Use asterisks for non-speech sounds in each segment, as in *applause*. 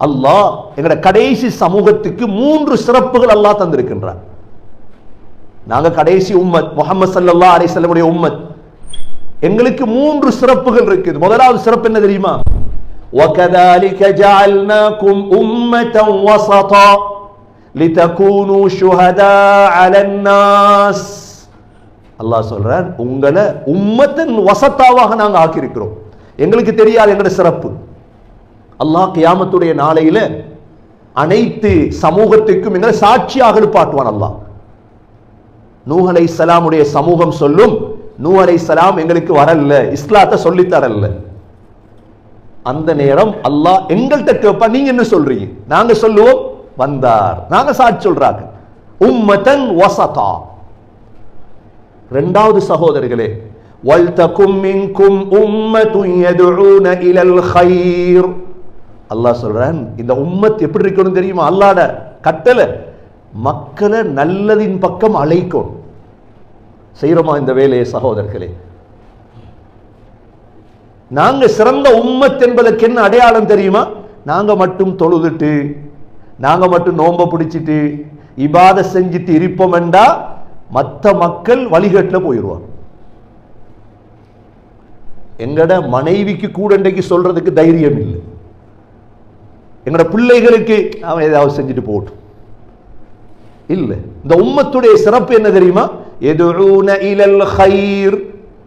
அல்லாஹ் எங்கட கடைசி சமூகத்துக்கு மூன்று சிறப்புகள் அல்லாஹ் தந்திருக்கின்றார் நாங்க கடைசி உம்மத் முகமது சல்லா அலிசல்லமுடைய உம்மத் எங்களுக்கு மூன்று சிறப்புகள் இருக்குது முதலாவது சிறப்பு என்ன தெரியுமா وكذلك جعلناكم أمة وسطا لتكونوا شهداء على الناس அல்லாஹ் சொல்றான் உங்களை உம்மத்தின் வசத்தாவாக நாங்க ஆக்கியிருக்கிறோம் எங்களுக்கு தெரியாது எங்களுடைய சிறப்பு அல்லாஹ் கியாமத்துடைய நாளையில அனைத்து சமூகத்துக்கும் எங்களை சாட்சியாக இருப்பாட்டுவான் அல்லாஹ். நூஹ் அலை சலாமுடைய சமூகம் சொல்லும் நூ அலை சலாம் எங்களுக்கு வரல இஸ்லாத்தை சொல்லி தரல அந்த நேரம் அல்லாஹ் எங்கள்கிட்ட கேட்பா நீங்க என்ன சொல்றீங்க? நாங்க சொல்லுவோம் வந்தார். நாங்க சாட்சி சொல்றாங்க. உம்மதன் வசதா ரெண்டாவது சகோதரர்களே வல்தகும் மின்கும் உம்மதுன் யதுஊன இலல் கைர். அல்லாஹ் சொல்கிறான் இந்த உம்மத் எப்படி இருக்கணும் தெரியுமா? அல்லாட கட்டளை மக்களை நல்லதின் பக்கம் அழைக்கும். செய்யறோமா இந்த வேலையை சகோதரர்களே? நாங்கள் சிறந்த உம்மத் என்பதற்கு என்ன அடையாளம் தெரியுமா? நாங்கள் மட்டும் தொழுதுட்டு நாங்கள் மட்டும் நோம்ப பிடிச்சிட்டு இபாத செஞ்சுட்டு இருப்போம் என்றா மற்ற மக்கள் வழிகட்டில் போயிடுவாங்க எங்கட மனைவிக்கு கூட இன்றைக்கு சொல்றதுக்கு தைரியம் இல்லை. எங்கட பிள்ளைகளுக்கு அவன் ஏதாவது செஞ்சுட்டு போகட்டும் இல்ல இந்த உம்மத்துடைய சிறப்பு என்ன தெரியுமா எதுஊன இலல் ஹைர்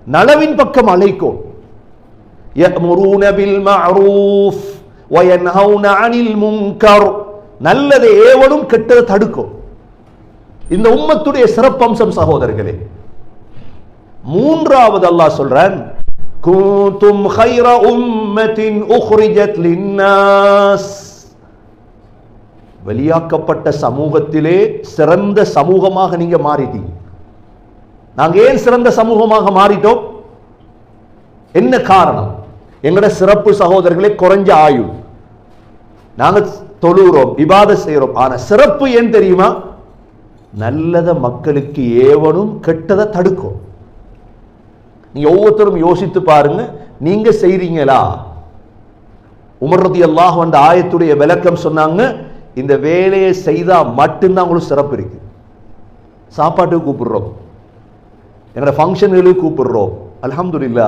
நலவின் பக்கம் அழைக்கும் يأمرون بالمعروف وينهون عن المنكر நல்லதை ஏவலும் கெட்டதை தடுக்கும் இந்த உம்மத்துடைய சிறப்பம்சம் சகோதரர்களே மூன்றாவது அல்லாஹ் சொல்றான் كنتم خير أمة أخرجت للناس வெளியாக்கப்பட்ட சமூகத்திலே சிறந்த சமூகமாக நீங்க மாறிட்டீங்க. நாங்கள் ஏன் சிறந்த சமூகமாக மாறிட்டோம்? என்ன காரணம்? எங்கட சிறப்பு சகோதரர்களே குறைஞ்ச ஆயுள். நாங்க தொழுகிறோம் விவாதம் செய்கிறோம். ஆனா சிறப்பு ஏன் தெரியுமா? நல்லத மக்களுக்கு ஏவனும் கெட்டதை தடுக்கும். நீங்க ஒவ்வொருத்தரும் யோசித்து பாருங்க நீங்க செய்றீங்களா? உமர்றது எல்லாம் வந்த ஆயத்துடைய விளக்கம் சொன்னாங்க இந்த வேலையை செய்தா மட்டும்தான் உங்களுக்கு சிறப்பு இருக்கு சாப்பாட்டுக்கு கூப்பிடுறோம் எங்களோட ஃபங்க்ஷன்களுக்கு கூப்பிடுறோம் அல்ஹம்துலில்லா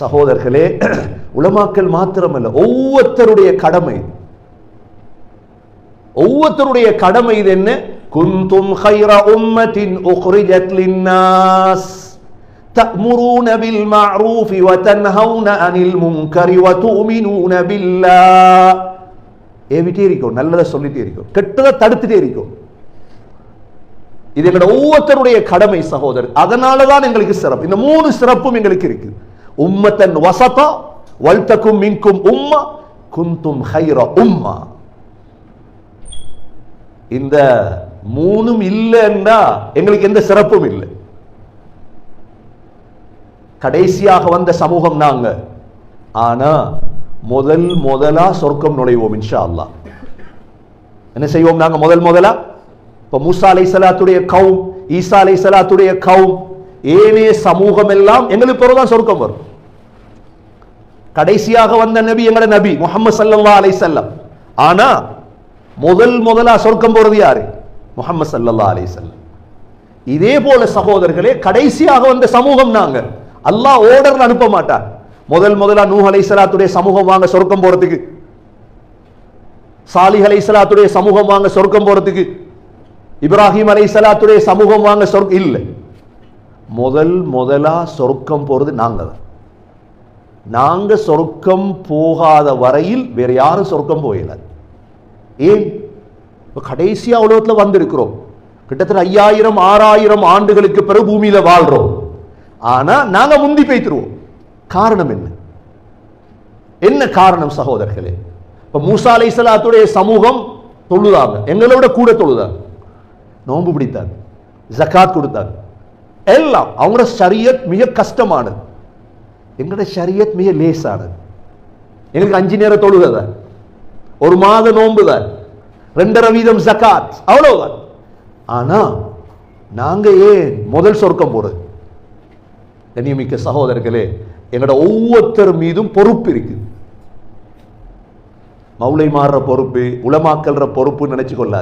சகோதரர்களே *clears throat* உலமாக்கல் மாத்திரமல்ல ஒவ்வொருத்தருடைய கடமை ஒவ்வொருத்தருடைய கடமை இது என்ன குந்தும் خير أمة أخرجت للناس تأمرون بالمعروف وتنهون عن المنكر وتؤمنون بالله ஏவிட்டே இருக்கும் நல்லதை சொல்லிட்டே இருக்கும் கெட்டதை தடுத்துட்டே இருக்கும் இது எங்களோட ஒவ்வொருத்தருடைய கடமை சகோதரர். அதனால தான் எங்களுக்கு சிறப்பு. இந்த மூணு சிறப்பும் எங்களுக்கு இருக்கு. உம்மத்தன் வசதா வல்தக்கும் மின்கும் உம்மா குந்தும் ஹைர உம்மா. இந்த மூணும் இல்லைன்னா எங்களுக்கு எந்த சிறப்பும் இல்லை. கடைசியாக வந்த சமூகம் நாங்க. ஆனா முதல் முதலா சொர்க்கம் நுழைவோம் இன்ஷா அல்லாஹ் என்ன செய்வோம் நாங்க முதல் முதலா? இப்ப மூசா அலை சலாத்துடைய கவும் ஈசா அலை சலாத்துடைய கவும் ஏனைய சமூகம் எல்லாம் எங்களுக்கு பிறகுதான் சொர்க்கம் வரும். கடைசியாக வந்த நபி எங்கட நபி? முகமது சல்லல்லா அலை செல்லம் ஆனா முதல் முதலா சொர்க்கம் போறது யாரு? முகமது சல்லல்லா அலை செல்லம் இதே போல சகோதரர்களே கடைசியாக வந்த சமூகம் நாங்க. அல்லாஹ் ஓடர் அனுப்ப மாட்டார் முதல் முதலா நூஹ் அலைசலாத்துடைய சமூகம் வாங்க சொர்க்கம் போறதுக்கு. சாலிஹ் அலைசலாத்துடைய சமூகம் வாங்க சொர்க்கம் போறதுக்கு. இப்ராஹிம் அலைசலாத்துடைய சமூகம் வாங்க சொர்க்கம் இல்லை. முதல் முதலா சொர்க்கம் போறது நாங்க தான். நாங்க சொர்க்கம் போகாத வரையில் வேற யாரும் சொர்க்கம் போயிடாது ஏன்? கடைசியா உலகத்துல வந்திருக்கிறோம். கிட்டத்தட்ட ஐயாயிரம் ஆறாயிரம் ஆண்டுகளுக்கு பிறகு பூமியில வாழ்றோம். ஆனா நாங்க முந்தி பேய்த்துருவோம். காரணம் என்ன? என்ன காரணம் சகோதரர்களே? இப்ப மூசா அலை சலாத்துடைய சமூகம் தொழுதாங்க. எங்களோட கூட தொழுதாங்க. நோன்பு பிடித்தாங்க. ஜக்காத் கொடுத்தாங்க. எல்லாம் அவங்களோட ஷரியத் மிக கஷ்டமானது. எங்களோட ஷரியத் மிக லேசானது. எங்களுக்கு அஞ்சு நேரம் தொழுகை ஒரு மாத நோன்பு தான். ரெண்டரை வீதம் ஜக்காத். அவ்வளவுதான். ஆனா நாங்க ஏன் முதல் சொர்க்கம் போறது? கண்ணியமிக்க சகோதரர்களே எங்களோட ஒவ்வொருத்தர் மீதும் பொறுப்பு இருக்கு. மவுளை மாறுற பொறுப்பு உளமாக்கல்ற பொறுப்பு நினைச்சு கொள்ளாது